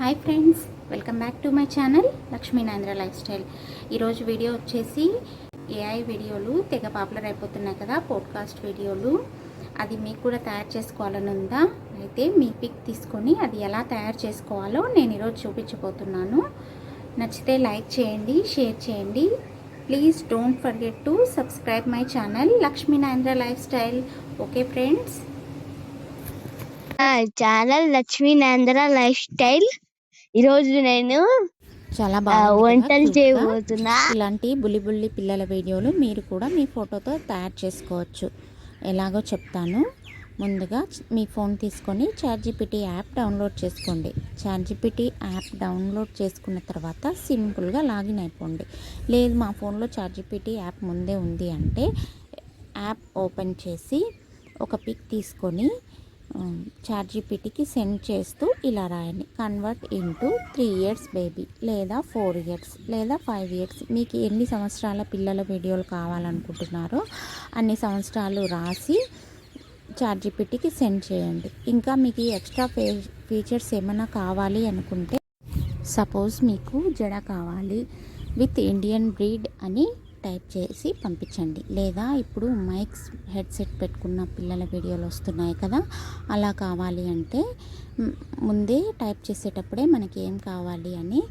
Hi friends welcome back to my channel Lakshminandra lifestyle ఈరోజు video వచ్చేసి AI వీడియోలు తెగ పాపులర్ అయిపోతున్నాయి కదా పోడ్కాస్ట్ వీడియోలు. అది మీకు కూడా తయారు చేసుకోవాలని ఉందా? అయితే మీ పిక్ తీసుకొని అది ఎలా తయారు చేసుకోవాలో నేను ఈరోజు చూపించబోతున్నాను. నచ్చితే లైక్ చేయండి షేర్ చేయండి. Please don't forget to subscribe my channel Lakshminandra lifestyle okay friends? Channel Lakshminandra lifestyle ఈరోజు నేను చాలా కదా వంటలు. చేయబోతున్నా. ఇలాంటి బుల్లి బుల్లి పిల్లల వీడియోలు మీరు కూడా మీ ఫోటోతో తయారు చేసుకోవచ్చు. ఎలాగో చెప్తాను. ముందుగా మీ ఫోన్ తీసుకొని చార్జిపిటీ యాప్ డౌన్లోడ్ చేసుకోండి. చార్జిపిటీ యాప్ డౌన్లోడ్ చేసుకున్న తర్వాత సింపుల్గా లాగిన్ అయిపోండి. లేదు మా ఫోన్లో చార్జిపిటీ యాప్ ముందే ఉంది అంటే యాప్ ఓపెన్ చేసి ఒక పిక్ తీసుకొని చార్జిపిటీకి సెండ్ చేస్తూ ఇలా రాయండి. Convert into three years baby లేదా ఫోర్ ఇయర్స్ లేదా ఫైవ్ ఇయర్స్. మీకు ఎన్ని సంవత్సరాల పిల్లల వీడియోలు కావాలనుకుంటున్నారో అన్ని సంవత్సరాలు రాసి చార్జిపిటీకి సెండ్ చేయండి. ఇంకా మీకు ఎక్స్ట్రా ఫే ఫీచర్స్ ఏమైనా కావాలి అనుకుంటే సపోజ్ మీకు జడ కావాలి విత్ ఇండియన్ బ్రీడ్ అని టైప్ చేసి పంపించండి. లేదా ఇప్పుడు మైక్స్ హెడ్సెట్ పెట్టుకున్న పిల్లల వీడియోలు వస్తున్నాయి కదా అలా కావాలి అంటే ముందే టైప్ చేసేటప్పుడే మనకి ఏం కావాలి అని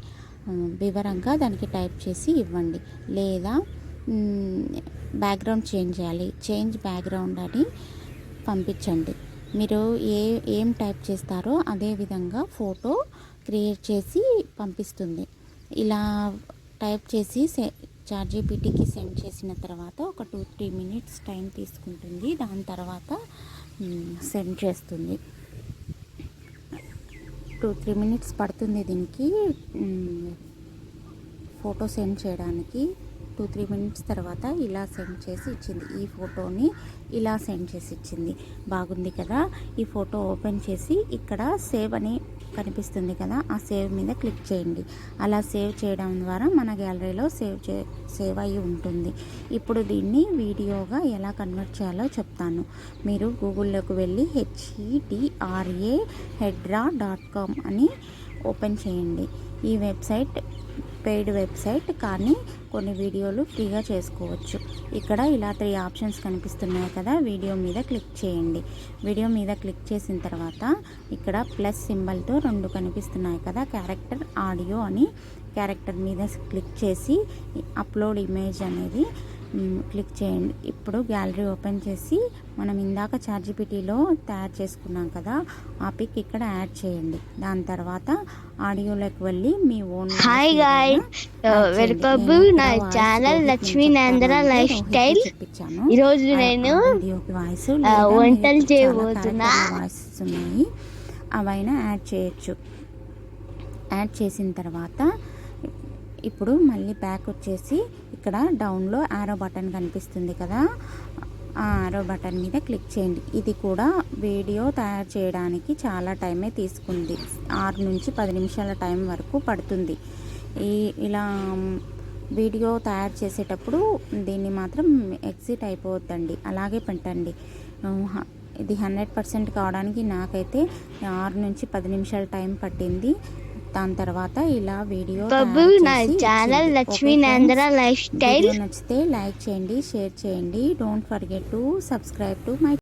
వివరంగా దానికి టైప్ చేసి ఇవ్వండి. లేదా బ్యాక్గ్రౌండ్ చేంజ్ చేయాలి. చేంజ్ బ్యాక్గ్రౌండ్ అని పంపించండి. మీరు ఏ ఏం టైప్ చేస్తారో అదే విధంగా ఫోటో క్రియేట్ చేసి పంపిస్తుంది. ఇలా టైప్ చేసి చార్జీపీటీకి సెండ్ చేసిన తర్వాత ఒక టూ త్రీ మినిట్స్ టైం తీసుకుంటుంది. దాని తర్వాత సెండ్ చేస్తుంది. టూ త్రీ మినిట్స్ పడుతుంది దీనికి. ఫోటో సెండ్ చేయడానికి. టూ త్రీ మినిట్స్ తర్వాత ఇలా సెండ్ చేసి ఇచ్చింది. ఈ ఫోటోని ఇలా సెండ్ చేసి ఇచ్చింది. బాగుంది కదా? ఈ ఫోటో ఓపెన్ చేసి ఇక్కడ సేవ్ అని కనిపిస్తుంది కదా ఆ సేవ్ మీద క్లిక్ చేయండి. అలా సేవ్ చేయడం ద్వారా మన గ్యాలరీలో సేవ్ చే సేవ్ అయ్యి ఉంటుంది. ఇప్పుడు దీన్ని వీడియోగా ఎలా కన్వర్ట్ చేయాలో చెప్తాను. మీరు గూగుల్లోకి వెళ్ళి H E D R A Hedra dot com అని ఓపెన్ చేయండి. ఈ వెబ్సైట్ పెయిడ్ వెబ్సైట్ కానీ కొన్ని వీడియోలు ఫ్రీగా చేసుకోవచ్చు. ఇక్కడ ఇలా త్రీ ఆప్షన్స్ కనిపిస్తున్నాయి కదా వీడియో మీద క్లిక్ చేయండి. వీడియో మీద క్లిక్ చేసిన తర్వాత ఇక్కడ ప్లస్ సింబల్తో రెండు కనిపిస్తున్నాయి కదా క్యారెక్టర్ ఆడియో అని. క్యారెక్టర్ మీద క్లిక్ చేసి అప్లోడ్ ఇమేజ్ అనేది క్లిక్ చేయండి. ఇప్పుడు గ్యాలరీ ఓపెన్ చేసి మనం ఇందాక చార్జిపిటీలో తయారు చేసుకున్నాం కదా ఆ పిక్ ఇక్కడ యాడ్ చేయండి. దాని తర్వాత ఆడియోలోకి వెళ్ళి మీ ఓన్ హాయ్ guys. వెల్కమ్ నా ఛానల్ లక్ష్మీనాంధ్ర లైఫ్ స్టైల్ ఈరోజు నేను వాయిస్ ఆ, వంటలు చేయబోతున్నా. వాయిసెస్ ఉన్నాయి. అవైనా యాడ్ చేయొచ్చు. యాడ్ చేసిన తర్వాత ఇప్పుడు మళ్ళీ బ్యాక్ వచ్చేసి ఇక్కడ డౌన్లో ఆరో బటన్ కనిపిస్తుంది కదా. ఆ ఆరో బటన్ మీద క్లిక్ చేయండి. ఇది కూడా వీడియో తయారు చేయడానికి చాలా టైమే తీసుకుంది. ఆరు నుంచి పది నిమిషాల టైం వరకు పడుతుంది. ఈ ఇలా వీడియో తయారు చేసేటప్పుడు దీన్ని మాత్రం ఎగ్జిట్ అయిపోవద్దండి. అలాగే పెట్టండి. ఇది హండ్రెడ్ పర్సెంట్ కావడానికి నాకైతే ఆరు నుంచి పది నిమిషాల టైం పట్టింది. దాని తర్వాత ఇలా వీడియో నా channel Lakshminandra friends? Lifestyle. నచ్చితే లైక్ చేయండి షేర్ చేయండి. Don't forget to subscribe to my